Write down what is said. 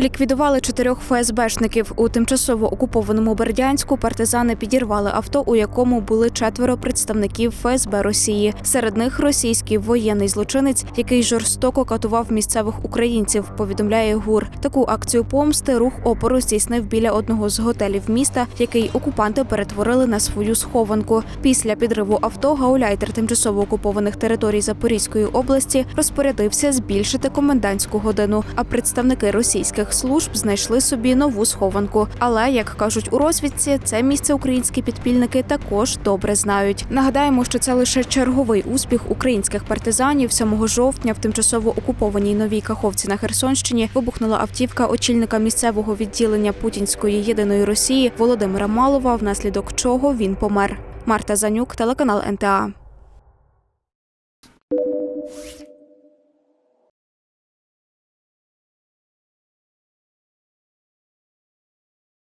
Ліквідували чотирьох ФСБшників. У тимчасово окупованому Бердянську партизани підірвали авто, у якому були четверо представників ФСБ Росії. Серед них російський воєнний злочинець, який жорстоко катував місцевих українців. Повідомляє ГУР. Таку акцію помсти рух опору здійснив біля одного з готелів міста, який окупанти перетворили на свою схованку. Після підриву авто гауляйтер тимчасово окупованих територій Запорізької області розпорядився збільшити комендантську годину. А представники російських спеціальних служб знайшли собі нову схованку. Але як кажуть у розвідці, це місце українські підпільники також добре знають. Нагадаємо, що це лише черговий успіх українських партизанів 7 жовтня в тимчасово окупованій новій каховці на Херсонщині вибухнула автівка очільника місцевого відділення Путінської єдиної Росії Володимира Малова, внаслідок чого він помер. Марта Занюк, телеканал НТА.